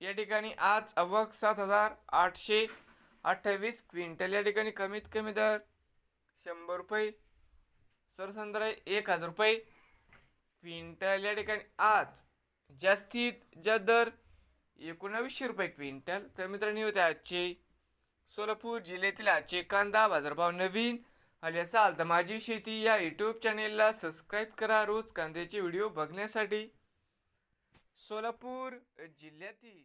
या ठिकाणी आज अवक सात हजार आठशे अठ्ठावीस क्विंटल. या ठिकाणी कमीत कमी दर शंभर रुपये सरसंद्र एक हजार रुपये. क्विंटल या ठिकाणी आज जास्तीत जास्त दर एकोणावीसशे रुपये क्विंटल. तर मित्रांनो होते आजचे सोलापूर जिल्ह्यातील आजचे कांदा बाजारभाव नवीन. आले असाल तर माझी शेती या यूट्यूब चॅनेलला सबस्क्राईब करा. रोज कांद्याचे व्हिडिओ बघण्यासाठी. सोलापूर जिल्ह्यातील